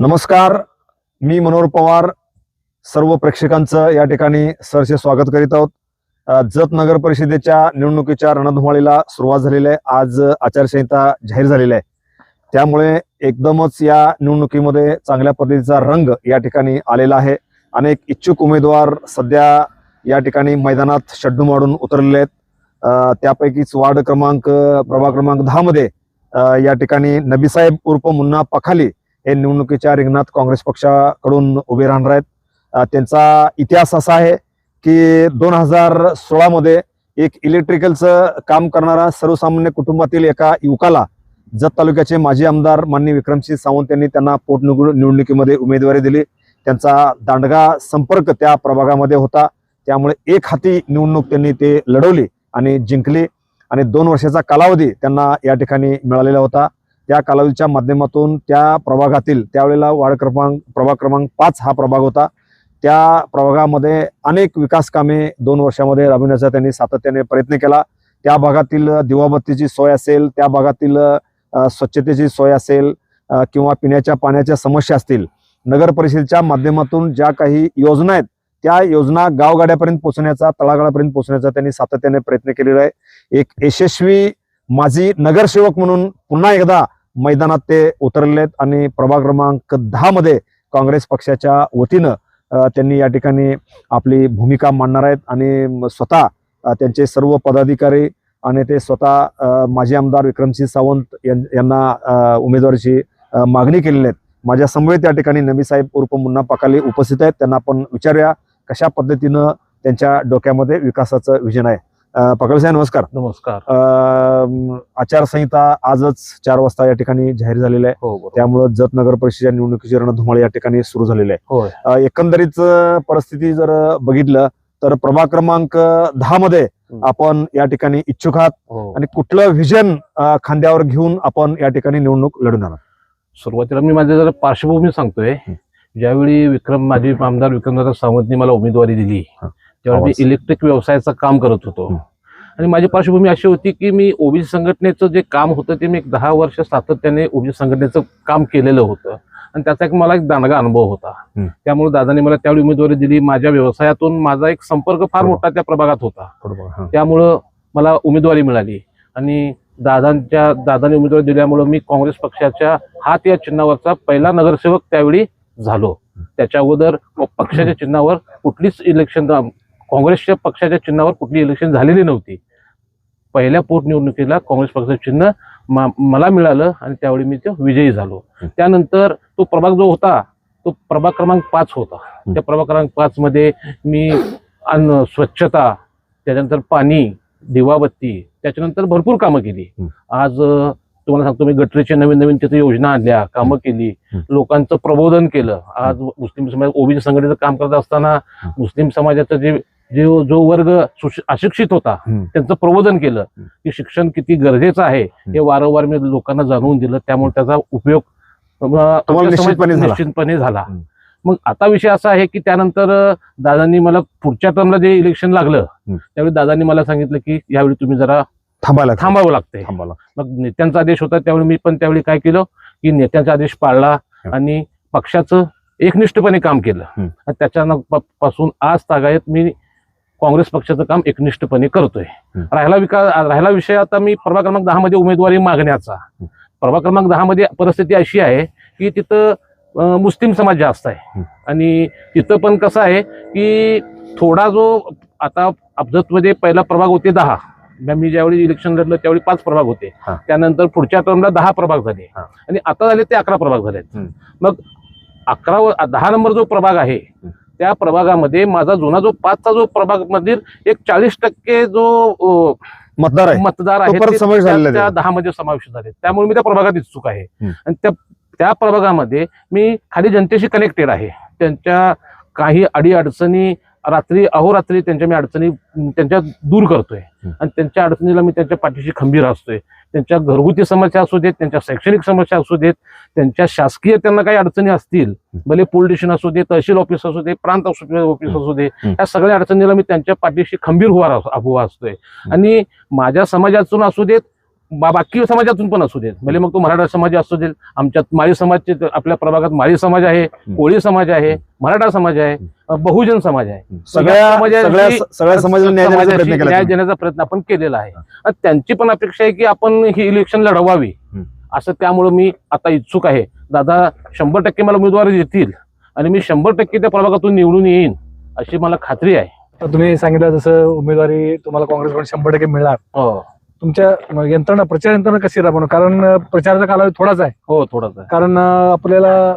नमस्कार मी मनोहर पवार. सर्व प्रेक्षकांचं या ठिकाणी सरसे स्वागत करीत आहोत. जत नगर परिषदेच्या निवडणुकीच्या रणधुमाळीला सुरुवात झालेली आहे. आज आचारसंहिता जाहीर झालेली आहे. त्यामुळे एकदमच या निवडणुकीमध्ये चांगल्या पद्धतीचा रंग या ठिकाणी आलेला आहे. अनेक इच्छुक उमेदवार सध्या या ठिकाणी मैदानात शड्डू मारून उतरलेले आहेत. त्यापैकीच वार्ड क्रमांक प्रभाग क्रमांक दहा मध्ये या ठिकाणी नबीसाहेब उर्फ मुन्ना पखाली हे निवडणुकीच्या रिंगणात काँग्रेस पक्षाकडून उभे राहणार आहेत. त्यांचा इतिहास असा आहे की दोन हजार सोळामध्ये एक इलेक्ट्रिकलचं काम करणारा सर्वसामान्य कुटुंबातील एका युवकाला जत तालुक्याचे माजी आमदार माननीय विक्रमसिंह सावंत यांनी त्यांना पोटनिवड निवडणुकीमध्ये उमेदवारी दिली. त्यांचा दांडगा संपर्क त्या प्रभागामध्ये होता. त्यामुळे एक हाती निवडणूक त्यांनी ते लढवली आणि जिंकली. आणि दोन वर्षाचा कालावधी त्यांना या ठिकाणी मिळालेला होता. त्या कालावधीच्या माध्यमातून त्या प्रभागातील त्यावेळेला वार्ड क्रमांक प्रभाग क्रमांक पाच हा प्रभाग होता. त्या प्रभागामध्ये अनेक विकास कामे दोन वर्षामध्ये राबविण्याचा त्यांनी सातत्याने प्रयत्न केला. त्या भागातील दिवाबत्तीची सोय असेल त्या भागातील स्वच्छतेची सोय असेल किंवा पिण्याच्या पाण्याच्या समस्या असतील नगर परिषदेच्या माध्यमातून ज्या काही योजना आहेत त्या योजना गावगाड्यापर्यंत पोहोचण्याचा तळागाळापर्यंत पोहोचण्याचा त्यांनी सातत्याने प्रयत्न केलेला आहे. एक यशस्वी माझी नगरसेवक म्हणून पुन्हा एकदा मैदानात ते उतरलेले आहेत आणि प्रभाग क्रमांक दहा मध्ये काँग्रेस पक्षाच्या वतीनं त्यांनी या ठिकाणी आपली भूमिका मांडणार आहेत आणि स्वतः त्यांचे सर्व पदाधिकारी आणि ते स्वतः माजी आमदार विक्रमसिंह सावंत यां- यांना उमेदवारीची मागणी केलेली आहेत. माझ्या समवेत या ठिकाणी नबीसाहेब उर्फ मुन्ना पकाले उपस्थित आहेत. त्यांना आपण विचारूया कशा पद्धतीनं त्यांच्या डोक्यामध्ये विकासाचं विजन आहे. अ, पकाले साहेब नमस्कार नमस्कार आचारसंहिता आजच चार वाजता या ठिकाणी जाहीर झालेली आहे हो त्यामुळं जत नगर परिषदेच्या निवडणुकीची रणधुमाळी या ठिकाणी सुरू झालेली आहे एकंदरीत परिस्थिती जर बघितलं तर प्रभाग क्रमांक दहा मध्ये. आपण या ठिकाणी इच्छुक आहात हो आणि कुठलं व्हिजन खांद्यावर घेऊन आपण या ठिकाणी निवडणूक लढून आहात सुरुवातीला मी माझ्या जरा पार्श्वभूमी सांगतोय. ज्यावेळी विक्रम माजी आमदार विक्रमदादा सावंतनी मला उमेदवारी दिली. त्यावेळी. मी इलेक्ट्रिक व्यवसायाचं काम करत होतो. आणि माझी पार्श्वभूमी अशी होती की मी ओबीसी संघटनेचं जे काम होतं ते मी एक दहा वर्ष सातत्याने ओबीसी संघटनेचं काम केलेलं होतं. आणि त्याचा एक मला एक दांडगा अनुभव होता. त्यामुळे दादाने मला त्यावेळी उमेदवारी दिली. माझ्या व्यवसायातून माझा एक संपर्क फार. मोठा त्या प्रभागात होता. त्यामुळं मला उमेदवारी मिळाली. आणि दादांच्या दादाने उमेदवारी दिल्यामुळं मी काँग्रेस पक्षाच्या हात या चिन्हावरचा पहिला नगरसेवक त्यावेळी झालो. त्याच्या अगोदर पक्षाच्या चिन्हावर कुठलीच इलेक्शन काँग्रेसच्या पक्षाच्या चिन्हावर कुठली इलेक्शन झालेली नव्हती. पहिल्या पोटनिवडणुकीला काँग्रेस पक्षाचं चिन्ह मला मिळालं आणि त्यावेळी मी ते विजयी झालो. त्यानंतर तो प्रभाग जो होता तो प्रभाग क्रमांक पाच होता. त्या प्रभाग क्रमांक पाच मध्ये मी अन्न स्वच्छता त्याच्यानंतर पाणी दिवाबत्ती त्याच्यानंतर भरपूर कामं केली. आज तुम्हाला सांगतो मी गटरीच्या नवीन नवीन तिथे योजना आणल्या कामं केली. लोकांचं प्रबोधन केलं. आज मुस्लिम समाज ओबीसी संघटनेचं काम करत असताना. मुस्लिम समाजाचं जे जे जो वर्ग अशिक्षित होता. त्यांचं प्रबोधन केलं. की शिक्षण किती गरजेचं आहे हे वारंवार मी लोकांना जाणवून दिलं त्यामुळे त्याचा उपयोग निश्चितपणे झाला. मग आता विषय असा आहे की त्यानंतर दादांनी मला पुढच्या टर्मला जे इलेक्शन लागलं. त्यावेळी दादांनी मला सांगितलं की यावेळी तुम्ही जरा थांबायला थांबावं लागते थांबायला मग नेत्यांचा आदेश होता त्यावेळी मी पण त्यावेळी काय केलं की नेत्यांचा आदेश पाळला. आणि पक्षाचं एकनिष्ठपणे काम केलं त्याच्या पासून आज तागायत मी काँग्रेस पक्षाचं काम एकनिष्ठपणे करतोय. राहिला विकास राहिला विषय आता मी प्रभाग क्रमांक दहा मध्ये उमेदवारी मागण्याचा. प्रभाग क्रमांक दहा मध्ये परिस्थिती अशी आहे की तिथं मुस्लिम समाज जास्त आहे. आणि तिथं पण कसं आहे की थोडा जो आता अफजतमध्ये पहिला प्रभाग होते दहा मी ज्यावेळी इलेक्शन लढलं त्यावेळी पाच प्रभाग होते. त्यानंतर पुढच्या टर्मला दहा प्रभाग झाले. आणि आता झाले ते अकरा प्रभाग झालेत हम्म. मग अकरा दहा नंबर जो प्रभाग आहे. त्या प्रभागामध्ये माझा जुना जो पाचचा जो प्रभाग मधील एक चाळीस टक्के जो मतदार आहे मतदार आहे समावेश त्या. दहा मध्ये समाविष्ट झाले त्यामुळे मी त्या प्रभागात इच्छुक आहे. आणि त्या त्या प्रभागामध्ये मी खाली जनतेशी कनेक्टेड आहे त्यांच्या काही अडी अडचणी रात्री अहोरात्री त्यांच्या मी अडचणी त्यांच्या दूर करतोय. आणि त्यांच्या अडचणीला मी त्यांच्या पाठीशी खंबीर असतोय. त्यांच्या घरगुती समस्या असू देत त्यांच्या शैक्षणिक समस्या असू देत त्यांच्या शासकीय त्यांना काही अडचणी असतील भले पोलीस स्टेशन असू दे तहसील ऑफिस असू दे प्रांत ऑफिस असू दे. या सगळ्या अडचणीला मी त्यांच्या पाठीशी खंबीर उभा असतोय. आणि माझ्या समाजातून असू देत बाकी समाजातून पण असू देत. भले मग तो मराठा समाज असू देत. आमच्यात माळी समाजचे त- आपल्या प्रभागात माळी समाज आहे कोळी समाज आहे मराठा समाज आहे बहुजन समाज आहे. सगळ्या सगळ्या सगळ्या समाजाला न्याय देण्याचा प्रयत्न आपण केलेला आहे. आणि त्यांची पण अपेक्षा आहे की आपण ही इलेक्शन लढवावी. असं त्यामुळे मी आता इच्छुक आहे. दादा शंभर टक्के मला उमेदवारी देतील आणि मी शंभर टक्के त्या प्रभागातून निवडून येईन अशी मला खात्री आहे. तुम्ही सांगितलं जसं उमेदवारी तुम्हाला काँग्रेसकडून शंभर टक्के मिळणार. हो. तुमच्या यंत्रणा प्रचार यंत्रणा कशी राबवणार कारण प्रचाराचा कालावधी थोडाच आहे. हो थोडंच आहे. कारण आपल्याला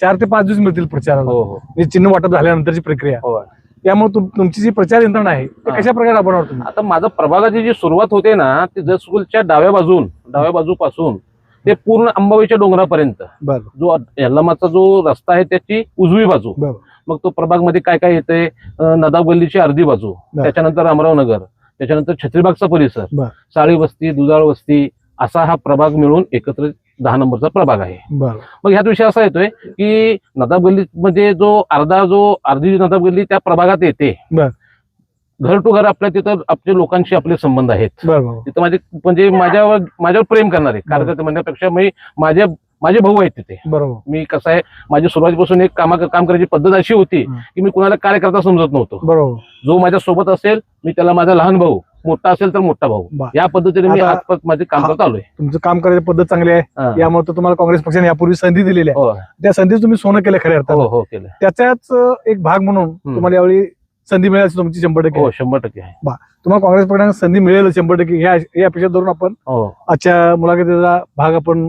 चार ते पाच दिवस मिळतील प्रचाराला. हो हो. म्हणजे चिन्ह वाटप झाल्यानंतरची प्रक्रिया. हो. त्यामुळे तुम- तुमची जी प्रचार यंत्रणा आहे ते. कशा प्रकारे राबवणार तुम्ही? आता माझं प्रभागाची जी सुरुवात होते ना ती जत स्कूलच्या डाव्या बाजून डाव्या बाजूपासून ते पूर्ण अंबाबाईच्या डोंगरापर्यंत. जो यल्लामाचा जो रस्ता आहे त्याची उजवी बाजू. मग तो प्रभागमध्ये काय काय येते नदाब गल्लीची अर्धी बाजू. त्याच्यानंतर रामराव नगर त्याच्यानंतर छत्रीबागचा परिसर. बरं. साळी वस्ती दुधाळ वस्ती असा हा प्रभाग मिळून एकत्र दहा नंबरचा प्रभाग आहे. बरं. मग ह्यात विषय असा येतोय की नदाब गल्लीमध्ये जो अर्धा जो अर्धी नदाब गल्ली त्या प्रभागात येते. बरं. घर टू घर आपल्या तिथं आपल्या लोकांशी आपले संबंध आहेत. बरं बरं तिथं माझे म्हणजे माझ्यावर माझ्यावर प्रेम करणारे. कार्यकर्ते म्हणण्यापेक्षा मी माझ्या माझे भाऊ आहेत तिथे. बरोबर. मी कसं आहे माझी सुरुवातीपासून एक कामा काम करायची पद्धत अशी होती हं. की मी कुणाला कार्यकर्ता समजत नव्हतो. बरोबर. जो माझ्या सोबत असेल मी त्याला माझा लहान भाऊ मोठा असेल तर मोठा भाऊ. या पद्धतीने मी आजपास माझे काम हा. करत आलोय. तुमचं काम करायची पद्धत चांगली आहे. हा. यामुळे तुम्हाला काँग्रेस पक्षाने यापूर्वी संधी दिलेली आहे. हो त्या संधीच तुम्ही सोनं केलं खऱ्या हो अर्थानं. हो केलं. त्याचाच एक भाग म्हणून तुम्हाला यावेळी संधी मिळायची तुमची शंभर टक्के हो. शंभर टक्के आहे. तुम्हाला काँग्रेस पक्षाने संधी मिळेल शंभर टक्के या अपेक्षा धरून आपण हो. आजच्या मुलाखतीचा भाग आपण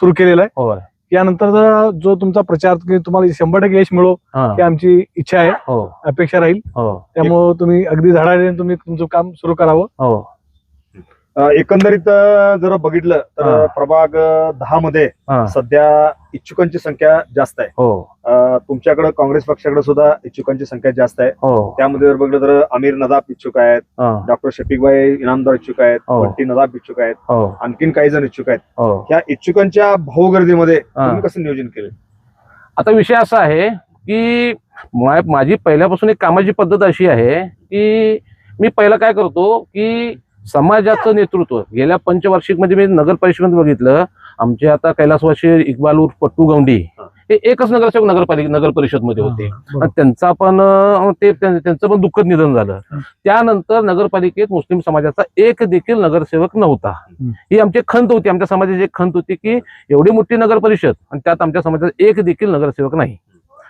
सुरू केलेला आहे. हो यानंतरचा जो तुमचा प्रचार की तुम्हाला शंभर टक्के यश मिळो हा. आमची इच्छा आहे. हो. अपेक्षा राहील. हो. त्यामुळे तुम्ही अगदी धडाडीने तुम्ही तुमचं काम सुरू करावं. हो. एकंदरीत जर बघितलं तर हा. प्रभाग दहा मध्ये हा. सध्या इच्छुकांची संख्या जास्त आहे. हो. तुमच्याकडे काँग्रेस पक्षाकडे सुद्धा इच्छुकांची संख्या जास्त आहे. हो. त्यामध्ये जर बघितलं तर अमीर नदाब इच्छुक आहेत हा, डॉक्टर शफीकबाई इनामदार इच्छुक आहेत हो. बंटी नदाब इच्छुक आहेत हो. आणखीन काही जण इच्छुक आहेत. हो. ह्या इच्छुकांच्या भाऊगर्दीमध्ये हा. तुम्ही कसं नियोजन केलं? आता विषय असा आहे की माझी पहिल्यापासून एक कामाची पद्धत अशी आहे की मी पहिला काय करतो की समाजाचं नेतृत्व. गेल्या पंचवार्षिकमध्ये मी नगर परिषदेमध्ये बघितलं आमचे आता कैलासवासी इक्बाल उर्फ पट्टू गौंडी हा. एकच नगरसेवक नगरपालिका नगर परिषदमध्ये होते त्यांचा पण ते त्यां- त्यांचं पण दुःखद निधन झालं. त्यानंतर नगरपालिकेत मुस्लिम समाजाचा एक देखील नगरसेवक नव्हता. हं. आमची खंत होती. आमच्या समाजाची एक खंत होती की एवढी मोठी नगर परिषद आणि त्यात आमच्या समाजात एक देखील नगरसेवक नाही.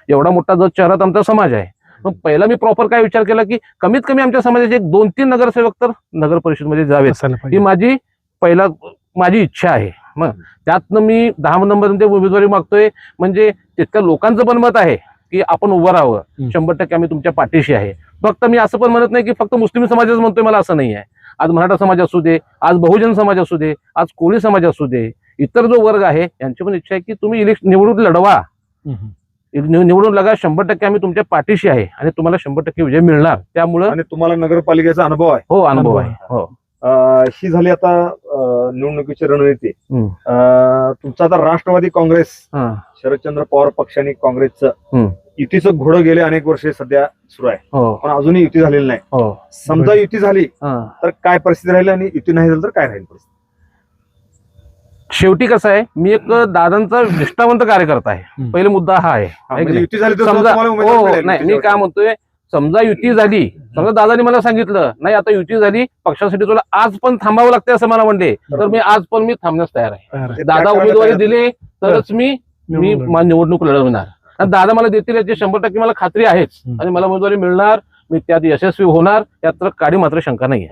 एवढा मोठा जो शहरात आमचा समाज आहे. मग पहिला मी प्रॉपर काय विचार केला की कमीत कमी आमच्या समाजाचे एक दोन तीन नगरसेवक तर नगर परिषदमध्ये जावेत. असायला ही माझी पहिला माझी इच्छा आहे. मग त्यातनं मी दहा नंबरमध्ये उमेदवारी मागतोय. म्हणजे तितक्या लोकांचं पण मत आहे की आपण उभं राहावं. शंभर टक्के आम्ही तुमच्या पाठीशी आहे. फक्त मी असं पण म्हणत नाही की फक्त मुस्लिम समाजच म्हणतोय मला असं नाही आहे. आज मराठा समाज असू दे आज बहुजन समाज असू दे आज कोळी समाज असू दे इतर जो वर्ग आहे यांची पण इच्छा आहे की तुम्ही इलेक्शन निवडून लढवा. निवडून लगा शंभर टक्के आम्ही तुमच्या पाठीशी आहे आणि तुम्हाला शंभर टक्के विजय मिळणार. त्यामुळं आणि तुम्हाला नगरपालिकेचा अनुभव आहे. हो अनुभव आहे. हो. ही झाली आता निवडणुकीची रणनीती. तुमचा आता राष्ट्रवादी काँग्रेस. शरदचंद्र पवार पक्ष आणि हम्म. काँग्रेसचं युतीचं घोडं गेले अनेक वर्षे सध्या सुरू आहे. हो. पण अजूनही युती झालेली नाही. हो. समजा युती झाली. तर काय परिस्थिती राहील आणि युती नाही झाली तर काय राहील परिस्थिती? शेवटी कसं आहे मी एक दादांचा निष्ठावंत कार्यकर्ता आहे. पहिले मुद्दा हा आहे. हा, म्हणजे? युती झाली समजा हो नाही मी काय म्हणतोय समजा युती झाली समजा दादानी मला सांगितलं नाही आता युती झाली पक्षासाठी तुला आज पण थांबावं लागते असं मला म्हणले. तर मी आज पण मी थांबण्यास तयार आहे. दादा उमेदवारी दिली तरच मी मी निवडणूक. लढवणार. आणि दादा मला देतील याची शंभर टक्के मला खात्री आहेच. आणि मला उमेदवारी मिळणार मी त्यात यशस्वी होणार त्यात तर काडी मात्र शंका नाही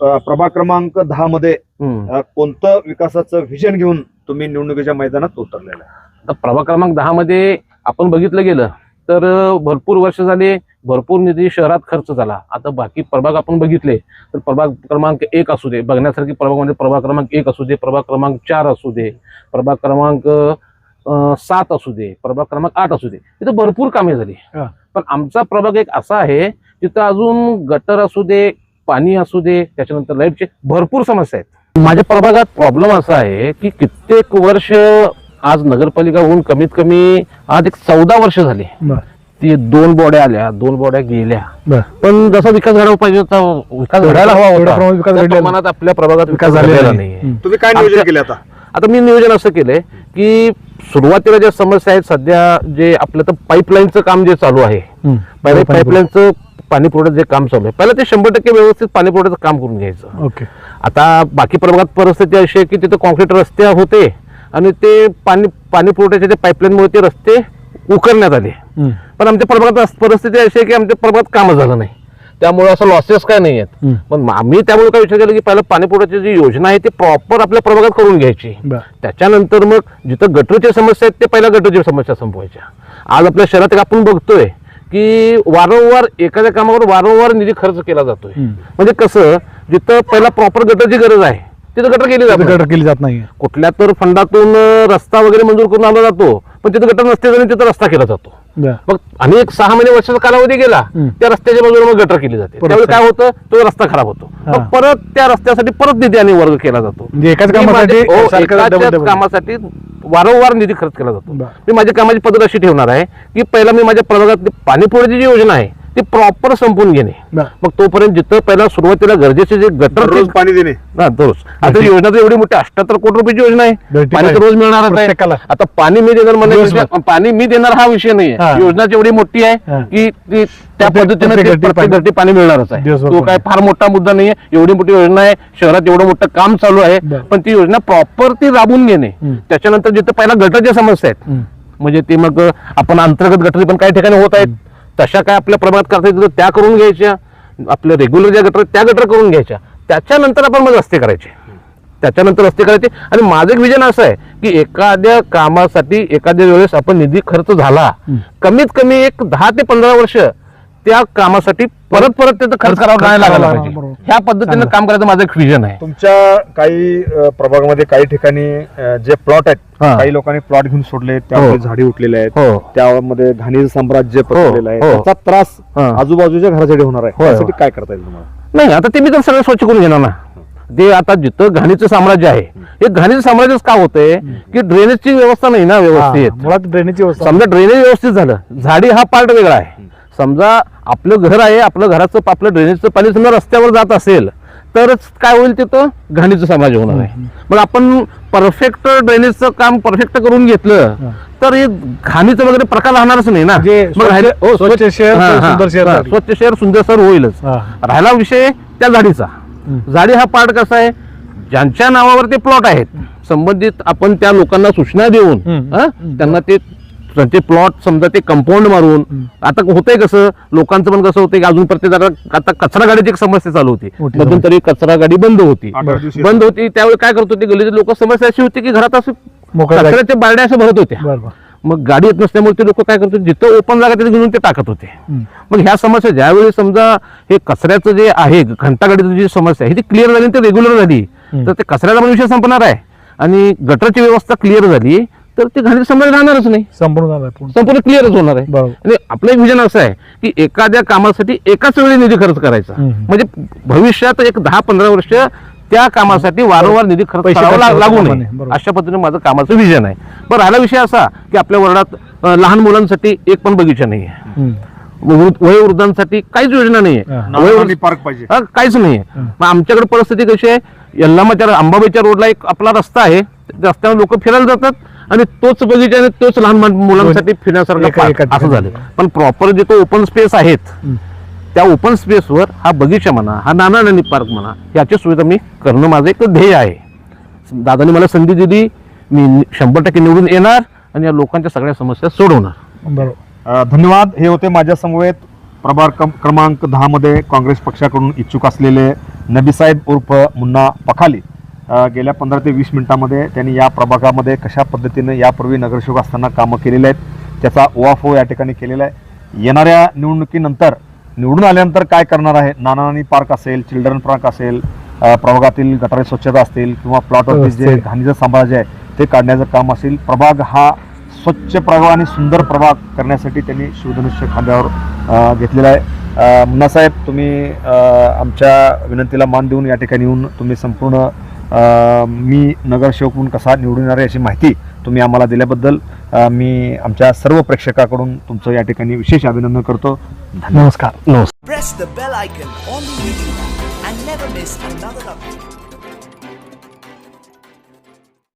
प्रभाग क्रमांक दहा मध्ये. अ, कोणतं विकासाचं व्हिजन घेऊन तुम्ही निवडणुकीच्या मैदानात उतरलेलं आहे? आता प्रभाग क्रमांक दहा मध्ये आपण बघितलं गेलं तर अं, भरपूर वर्ष झाले भरपूर निधी शहरात खर्च झाला. आता बाकी प्रभाग आपण बघितले तर प्रभाग क्रमांक एक असू दे बघण्यासारखी प्रभाग म्हणजे प्रभाग क्रमांक एक असू दे प्रभाग क्रमांक चार असू दे प्रभाग क्रमांक अं, सात असू दे प्रभाग क्रमांक आठ असू दे. तिथं भरपूर कामे झाली. हा. पण आमचा प्रभाग एक असा आहे तिथं अजून गटर असू दे पाणी असू दे त्याच्यानंतर लाईटचे भरपूर समस्या आहेत. माझ्या प्रभागात प्रॉब्लेम असा आहे की कित्येक वर्ष आज नगरपालिका होऊन कमीत कमी आज एक चौदा वर्ष झाली. बरं. ती दोन बोड्या आल्या दोन बोड्या गेल्या. बर. पण जसा विकास घडावा पाहिजे होता विकास घडायला हवा होता. प्रमाणात त्या आपल्या प्रभागात विकास झालेला नाही. तुम्ही काय नियोजन केले आता? आता मी नियोजन असं केलंय की सुरुवातीला ज्या समस्या आहेत सध्या जे आपलं तर पाईपलाईनचं काम जे चालू आहे पाईपलाईनचं पाणी पुरवठ्याचं जे काम चालू आहे पहिलं ते शंभर टक्के व्यवस्थित पाणी पुरवठ्याचं काम करून घ्यायचं. ओके. आता बाकी प्रभागात परिस्थिती अशी आहे की तिथे कॉन्क्रीट रस्ते होते आणि ते पाणी पाणी पुरवठ्याच्या ते पाईपलाईनमुळे ते रस्ते उकरण्यात आले. पण आमच्या प्रभागात परिस्थिती अशी आहे की आमच्या प्रभागात कामं झालं नाही. त्यामुळे असं लॉसेस काय नाही आहेत. पण आम्ही त्यामुळे काय विचार केला की पहिलं पाणी पुरवठ्याची जी योजना आहे ती प्रॉपर आपल्या प्रभागात करून घ्यायची. त्याच्यानंतर मग जिथं गटरच्या समस्या आहेत ते पहिल्या गटरच्या समस्या संपवायच्या. आज आपल्या शहरात आपण बघतोय की वारंवार एखाद्या कामावर वारंवार निधी खर्च केला जातोय. म्हणजे कसं जिथं पहिला प्रॉपर गटरची गरज आहे तिथं गटर केली जाते गटर केली जात नाही कुठल्या तर फंडातून रस्ता वगैरे मंजूर करून आणला जातो पण तिथं गटर नसते आणि तिथं रस्ता केला जातो मग आणि एक सहा महिने वर्षाचा कालावधी गेला. त्या रस्त्याच्या बाजूला मग गटर केली जाते त्यावेळी काय? होतं तो रस्ता खराब होतो. मग परत त्या रस्त्यासाठी परत निधी आणि वर्ग केला जातो म्हणजे एकाच कामासाठी हो. कामासाठी वारंवार निधी खर्च केला जातो. मी माझ्या कामाची पद्धत अशी ठेवणार आहे की पहिला मी माझ्या प्रभागात पाणी पुरवठ्याची जी योजना आहे ती प्रॉपर संपून घेणे. मग तोपर्यंत जिथं पहिला सुरुवातीला गरजेचे जे गटर रोज पाणी देणे हा, दररोज आता योजना तर एवढी मोठी अठ्याहत्तर कोटी रुपयाची योजना आहे पाणी. रोज मिळणार आहे प्रत्येकाला. आता पाणी मी देणार. म्हणजे पाणी मी देणार हा विषय नाही हा. आहे योजना जेवढी मोठी आहे हा. की ती त्या पद्धतीने पाणी. मिळणारच आहे तो. काय फार मोठा मुद्दा नाही आहे एवढी मोठी योजना आहे शहरात एवढं मोठं काम चालू आहे. पण ती योजना प्रॉपर ती राबवून घेणे. त्याच्यानंतर जिथं पहिला गटाच्या समस्या आहेत. म्हणजे ते मग आपण अंतर्गत गटरी पण काही ठिकाणी होत आहेत तशा काय आपल्या प्रभागात करता येतील तर त्या करून घ्यायच्या. आपल्या रेग्युलर ज्या गटर त्या गटर करून घ्यायच्या. त्याच्यानंतर आपण मग रस्ते करायचे. त्याच्यानंतर रस्ते करायचे. आणि माझं एक विजन असं आहे की एखाद्या कामासाठी एखाद्या वेळेस आपण निधी खर्च झाला. कमीत कमी एक दहा ते पंधरा वर्ष त्या कामासाठी परत परत त्याचा खर्च करावा खर्च नाही लागायला करावा पाहिजे. ह्या पद्धतीनं. काम करायचं माझं एक विजन आहे तुमच्या काही अ, प्रभागामध्ये काही ठिकाणी अ, जे प्लॉट आहेत हा. काही लोकांनी प्लॉट घेऊन सोडले त्यामध्ये हो. झाडी उठलेले आहेत हो त्यामध्ये घाणीचं साम्राज्य पसरलेलं आहे हो. त्याचा त्रास हा. आजूबाजूच्या घरासाठी होणार आहे होय, त्यासाठी. काय करता येईल तुम्हाला नाही आता ते मी तर सगळं स्वच्छ करून घेणार ना ते आता जिथं घाणीचं साम्राज्य आहे हे घाणीचं साम्राज्यच का होतंय की ड्रेनेजची व्यवस्था नाही ना हा, व्यवस्थित मुळात ड्रेनेजची व्यवस्था समजा ड्रेनेज व्यवस्थित झालं झाडी हा पार्ट वेगळा आहे समजा आपलं घर आहे आपलं घराचं आपलं ड्रेनेजचं पाणी समजा रस्त्यावर जात असेल तरच काय होईल तिथं घाणीचं साम्राज्य होणार आहे मग आपण परफेक्ट ड्रेनेजचं काम परफेक्ट करून घेतलं हा. तर हे घाणीचं वगैरे प्रकार राहणारच नाही ना म्हणजे मग राहिले- स्वच्छ- हो, स्वच्छ शहर, हा, हा, सुंदर शहर हा, झालं. स्वच्छ शहर सुंदर शहर होईलच हा. राहिला विषय त्या झाडीचा. झाडी हा पार्ट कसा आहे ज्यांच्या नावावर ते प्लॉट आहेत संबंधित आपण त्या लोकांना सूचना देऊन. हा. त्यांना ते त्यांचे प्लॉट समजा ते कंपाऊंड मारून. आता होतंय कसं लोकांचं पण कसं होतंय की अजून प्रत्येक जागा आता कचरा गाडीची एक समस्या चालू होती. मोठी मध्यंतरी कचरा गाडी बंद होती. बंद होती त्यावेळी काय करत होते गल्लीचे लोक समस्या अशी होती की घरात असं कचऱ्याच्या बारड्या अशा भरत होत्या. मग गाडी येत नसल्यामुळे ते लोक काय करत होते जिथं ओपन जागा तिथे घेऊन ते टाकत होते. मग ह्या समस्या ज्यावेळी समजा हे कचऱ्याचं जे आहे घंटागाडीची जी समस्या आहे ती क्लिअर झाली ते रेग्युलर झाली. तर ते कचऱ्याचा पण विषय संपणार आहे. आणि गटरची व्यवस्था क्लिअर झाली तर ते घाणी समजा राहणारच नाही. संपूर्ण झालं पूर्ण. संपूर्ण क्लिअरच होणार आहे. बरोबर. आणि आपलं एक विजन असं आहे की एखाद्या कामासाठी एकाच वेळी निधी खर्च करायचा. हम्म. म्हणजे भविष्यात एक दहा पंधरा वर्ष त्या कामासाठी वारंवार निधी खर्च पैसे करावा खर्च ला- लागू होता नये. कामा नये. बरोबर. अशा पद्धतीने माझं कामाचं विजन आहे. पण राहिला विषय असा की आपल्या वर्गात अं, लहान मुलांसाठी एक पण बगीचा नाही आहे हम्म. वृद्ध- वयोवृद्धांसाठी काहीच योजना नाही हा. आहे पार्क पाहिजे. हा, काहीच नाही हं. मग आमच्याकडे परिस्थिती कशी आहे? यल्लामाच्या अंबाबाईच्या रोडला एक आपला रस्ता आहे. त्या रस्त्यावर लोक फिरायला जातात. आणि तोच बगीचा आणि तोच लहान मुल- मुलांसाठी फिरण्यासारखं park एका असं. झालं. पण प्रॉपर जिथं ओपन स्पेस आहेत. त्या ओपन स्पेसवर हा बगीचा म्हणा हा नाना नानी पार्क म्हणा याची सुविधा मी करणं माझं एक ध्येय आहे. दादानी मला संधी दिली मी शंभर टक्के निवडून येणार आणि या लोकांच्या सगळ्या समस्या सोडवणार. बरोबर. धन्यवाद. हे होते माझ्या समवेत प्रभाग क्रम- क्रमांक दहा मध्ये काँग्रेस पक्षाकडून इच्छुक असलेले नबीसाहेब उर्फ मुन्ना पखाली. गेल्या पंधरा ते वीस मिनिटांमध्ये त्यांनी या प्रभागामध्ये कशा पद्धतीनं यापूर्वी नगरसेवक असताना कामं केलेली आहेत त्याचा ओवाफो या ठिकाणी केलेला आहे. येणाऱ्या निवडणुकीनंतर निवडून आल्यानंतर काय करणार आहे? नाना नानी पार्क असेल चिल्ड्रन पार्क असेल प्रभागातील गटारी स्वच्छता असतील किंवा प्लॉटवरती जे व्यवस्थित. घाणीचं साम्राज्य आहे ते काढण्याचं काम असेल. प्रभाग हा स्वच्छ प्रभाग आणि सुंदर प्रभाग करण्यासाठी त्यांनी शिवधनुष्य खांद्यावर घेतलेला आहे. मुन्नासाहेब तुम्ही आमच्या विनंतीला मान देऊन या ठिकाणी येऊन तुम्ही संपूर्ण मी नगरसेवक म्हणून कसा निवडून येणार आहे याची माहिती तुम्ही आम्हाला दिल्याबद्दल मी आमच्या सर्व प्रेक्षकाकडून तुमचं या ठिकाणी विशेष अभिनंदन करतो. नमस्कार. नमस्कार.